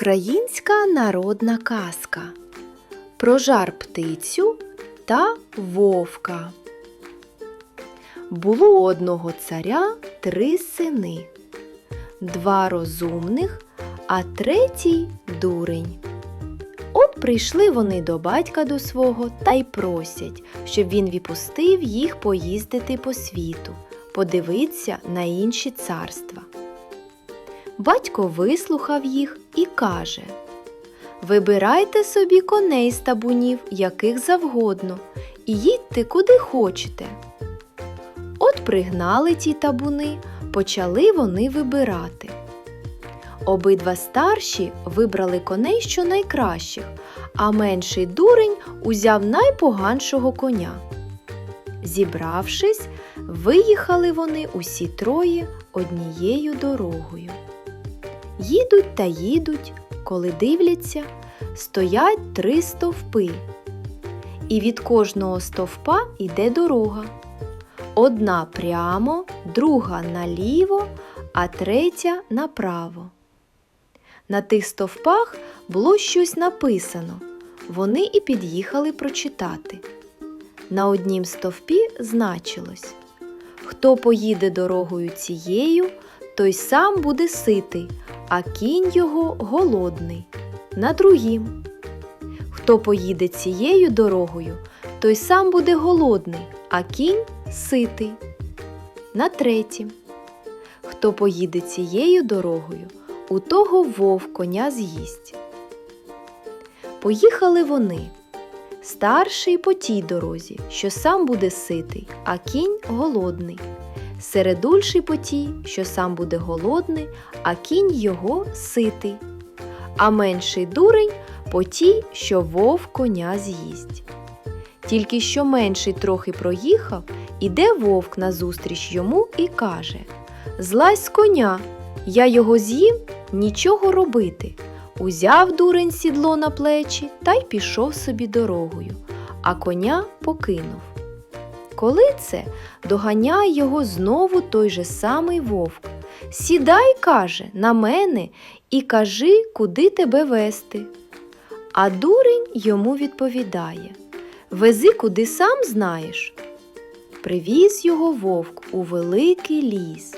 Українська народна казка про жар птицю та вовка. Було одного царя три сини, два розумних, а третій дурень. От прийшли вони до батька до свого та й просять, щоб він відпустив їх поїздити по світу, подивитися на інші царства. Батько вислухав їх і каже: Вибирайте собі коней з табунів, яких завгодно, і їдьте куди хочете. От пригнали ті табуни, почали вони вибирати. Обидва старші вибрали коней що найкращих, а менший дурень узяв найпоганшого коня. Зібравшись, виїхали вони усі троє однією дорогою. Їдуть та їдуть, коли дивляться, стоять три стовпи. І від кожного стовпа йде дорога. Одна прямо, друга наліво, а третя направо. На тих стовпах було щось написано. Вони і під'їхали прочитати. На однім стовпі значилось Хто поїде дорогою цією, той сам буде ситий, а кінь його голодний. На другім. Хто поїде цією дорогою, той сам буде голодний, а кінь ситий. На третім. Хто поїде цією дорогою, у того вовк коня з'їсть. Поїхали вони. Старший по тій дорозі, що сам буде ситий, а кінь голодний. Середульший по тій, що сам буде голодний, а кінь його ситий. А менший дурень по тій, що вовк коня з'їсть. Тільки що менший трохи проїхав, іде вовк назустріч йому і каже Злазь з коня, я його з'їм, нічого робити. Узяв дурень сідло на плечі та й пішов собі дорогою, а коня покинув. Коли це доганяє його знову той же самий вовк. Сідай, каже, на мене і кажи, куди тебе вести. А дурень йому відповідає Вези, куди сам знаєш. Привіз його вовк у великий ліс,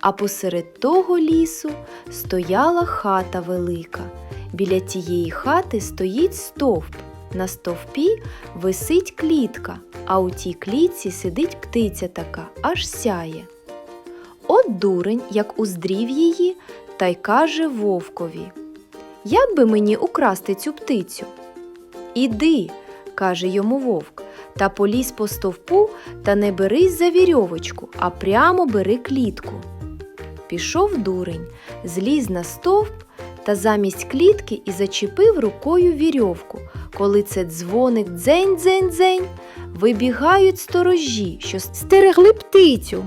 а посеред того лісу стояла хата велика. Біля тієї хати стоїть стовп. На стовпі висить клітка, а у тій клітці сидить птиця така, аж сяє. От дурень, як уздрів її, та й каже вовкові Як би мені украсти цю птицю? Іди, каже йому вовк, та полізь по стовпу та не берись за вірьовочку, а прямо бери клітку. Пішов дурень, зліз на стовп та замість клітки і зачепив рукою вірьовку. Коли це дзвоник дзень-дзень-дзень, вибігають сторожі, що стерегли птицю.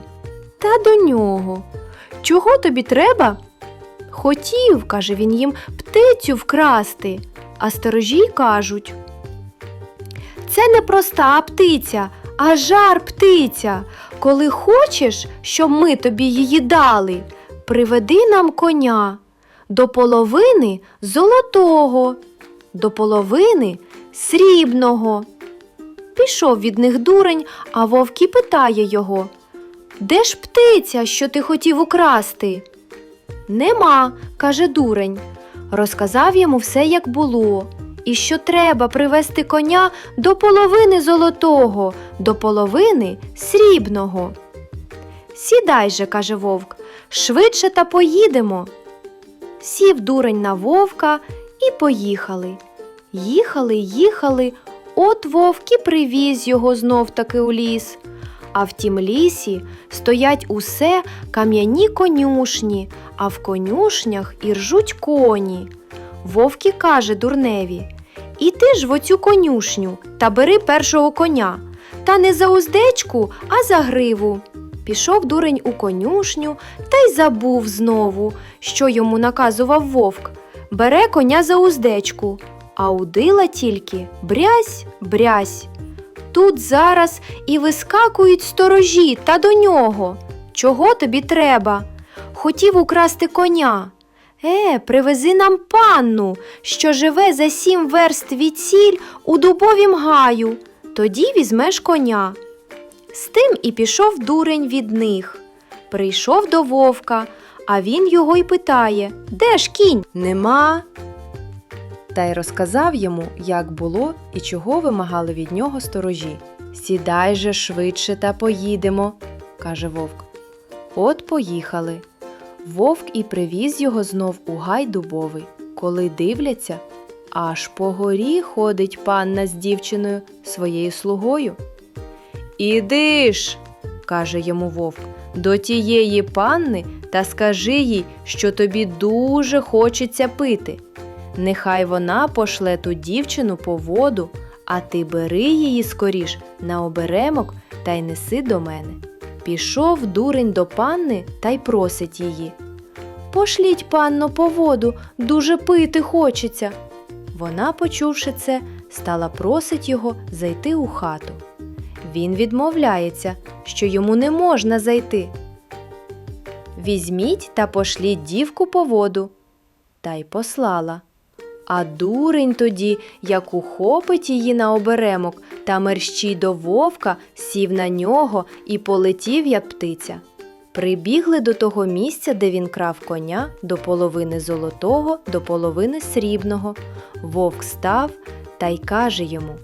Та до нього. Чого тобі треба? Хотів, каже він їм, птицю вкрасти. А сторожі кажуть. Це не проста птиця, а жар птиця. Коли хочеш, щоб ми тобі її дали, приведи нам коня до половини золотого, до половини срібного. Пішов від них дурень, а вовк і питає його Де ж птиця, що ти хотів украсти? Нема, каже дурень. Розказав йому все, як було, і що треба привести коня до половини золотого, до половини срібного. Сідай же, каже вовк, швидше та поїдемо. Сів дурень на вовка і поїхали. Їхали, їхали, от вовк і привіз його знов таки у ліс. А в тім лісі стоять усе кам'яні конюшні, а в конюшнях і ржуть коні. Вовк і каже дурневі Іди ж в оцю конюшню та бери першого коня, та не за уздечку, а за гриву. Пішов дурень у конюшню та й забув знову, що йому наказував вовк. Бере коня за уздечку, а удила тільки брязь, брязь. Тут зараз і вискакують сторожі та до нього. Чого тобі треба? Хотів украсти коня. Е, привези нам панну, що живе за сім верст від сіль у дубовім гаю. Тоді візьмеш коня. З тим і пішов дурень від них. Прийшов до вовка, а він його й питає Де ж кінь? Нема. Та й розказав йому, як було і чого вимагали від нього сторожі. Сідай же швидше та поїдемо, каже вовк. От поїхали. Вовк і привіз його знов у гай дубовий. Коли дивляться, аж по горі ходить панна з дівчиною своєю слугою. Іди ж, каже йому вовк, до тієї панни та скажи їй, що тобі дуже хочеться пити. Нехай вона пошле ту дівчину по воду, а ти бери її скоріш на оберемок та й неси до мене. Пішов дурень до панни та й просить її. Пошліть, панно, по воду, дуже пити хочеться. Вона, почувши це, стала просить його зайти у хату. Він відмовляється, що йому не можна зайти. Візьміть та пошліть дівку по воду. Та й послала. А дурень тоді, як ухопить її на оберемок та мерщій до вовка, сів на нього і полетів, як птиця. Прибігли до того місця, де він крав коня до половини золотого, до половини срібного. Вовк став та й каже йому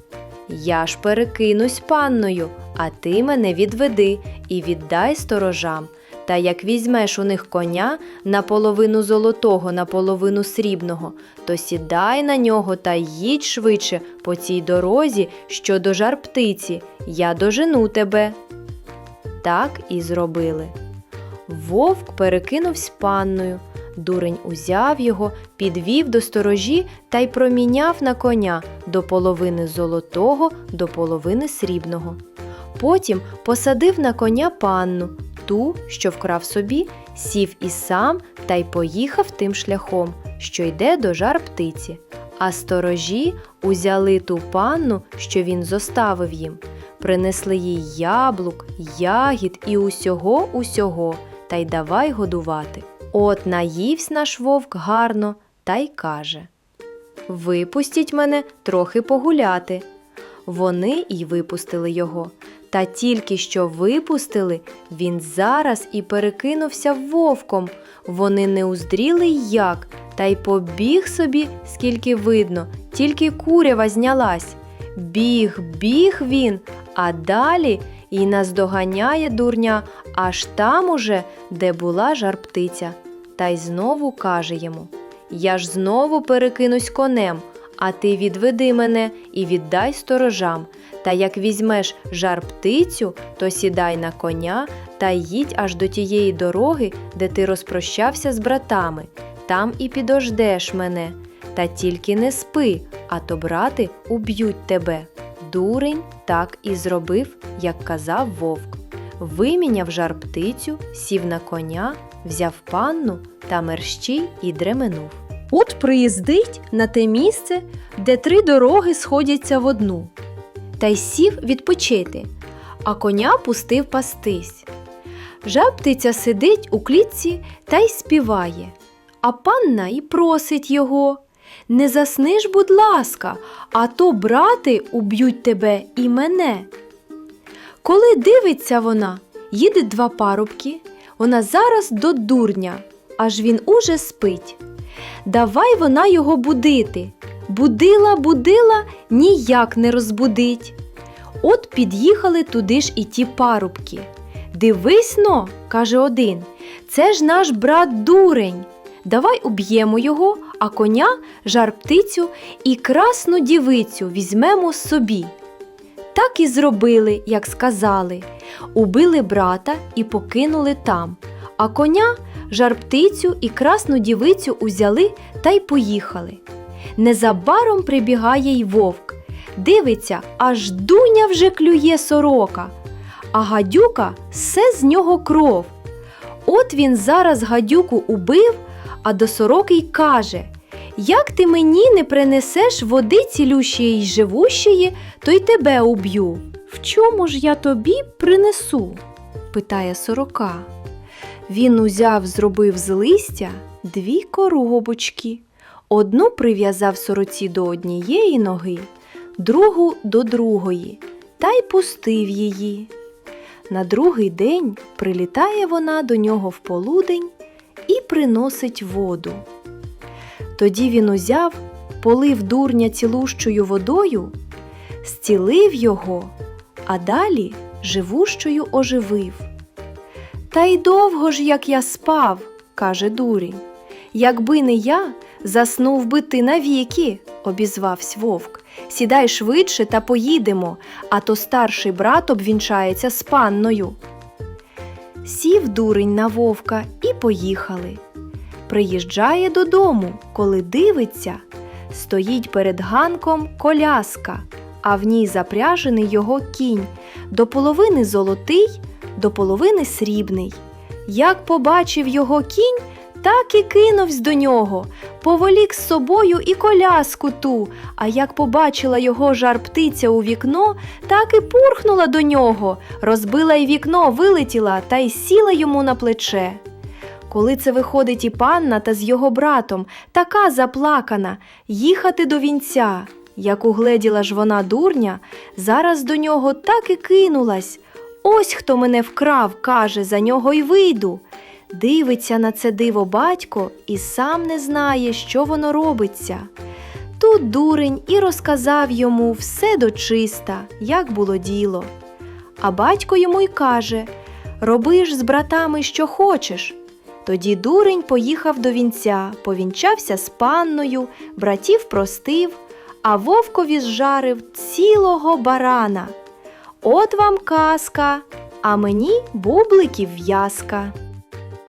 Я ж перекинусь панною, а ти мене відведи і віддай сторожам. Та як візьмеш у них коня наполовину золотого, наполовину срібного, то сідай на нього та їдь швидше по цій дорозі, що до жар птиці, я дожену тебе. Так і зробили. Вовк перекинувсь панною. Дурень узяв його, підвів до сторожі та й проміняв на коня до половини золотого, до половини срібного. Потім посадив на коня панну, ту, що вкрав собі, сів і сам та й поїхав тим шляхом, що йде до жар птиці. А сторожі узяли ту панну, що він зоставив їм, принесли їй яблук, ягід і усього усього, та й давай годувати. От наївсь наш вовк гарно та й каже Випустіть мене трохи погуляти. Вони й випустили його. Та тільки що випустили, він зараз і перекинувся вовком. Вони не уздріли як, та й побіг собі, скільки видно, тільки курява знялась. Біг, біг він, а далі і наздоганяє дурня аж там уже, де була жар-птиця. Та й знову каже йому Я ж знову перекинусь конем, а ти відведи мене і віддай сторожам. Та як візьмеш жар птицю, то сідай на коня та їдь аж до тієї дороги, де ти розпрощався з братами. Там і підождеш мене. Та тільки не спи, а то брати уб'ють тебе. Дурень так і зробив, як казав вовк. Виміняв жар птицю, сів на коня, взяв панну та мерщій і дременув. От приїздить на те місце, де три дороги сходяться в одну, та й сів відпочити, а коня пустив пастись. Жаптиця сидить у клітці та й співає, а панна й просить його. Не засни ж, будь ласка, а то брати уб'ють тебе і мене. Коли дивиться вона, їде два парубки, вона зараз до дурня, аж він уже спить. Давай вона його будити. Будила, будила, ніяк не розбудить. От під'їхали туди ж і ті парубки. Дивись но, каже один, це ж наш брат дурень. Давай уб'ємо його, а коня, жар птицю і красну дівицю візьмемо собі. Так і зробили, як сказали. Убили брата і покинули там, а коня, жар птицю і красну дівицю узяли та й поїхали. Незабаром прибігає й вовк. Дивиться, аж дуня вже клює сорока, а гадюка все з нього кров. От він зараз гадюку убив, а до сороки й каже Як ти мені не принесеш води цілющої й живущої, то й тебе уб'ю. В чому ж я тобі принесу? питає сорока. Він узяв, зробив з листя дві коробочки. Одну прив'язав сороці до однієї ноги, другу до другої, та й пустив її. На другий день прилітає вона до нього в полудень і приносить воду. Тоді він узяв, полив дурня цілущою водою, зцілив його, а далі живущою оживив. Та й довго ж, як я спав, каже дурень. Якби не я, заснув би ти навіки, обізвавсь вовк. Сідай швидше та поїдемо, а то старший брат обвінчається з панною. Сів дурень на вовка і поїхали. Приїжджає додому, коли дивиться, стоїть перед ганком коляска, а в ній запряжений його кінь, до половини золотий, до половини срібний. Як побачив його кінь, так і кинувсь до нього, поволік з собою і коляску ту, а як побачила його жар птиця у вікно, так і пурхнула до нього, розбила й вікно, вилетіла та й сіла йому на плече. Коли це виходить і панна та з його братом, така заплакана, їхати до вінця. Як угледіла ж вона дурня, зараз до нього так і кинулась. Ось хто мене вкрав, каже, за нього й вийду. Дивиться на це диво батько і сам не знає, що воно робиться. Тут дурень і розказав йому все дочиста, як було діло. А батько йому й каже Роби ж з братами, що хочеш. Тоді дурень поїхав до вінця, повінчався з панною, братів простив, а вовкові зжарив цілого барана. От вам казка, а мені бубликів в'язка.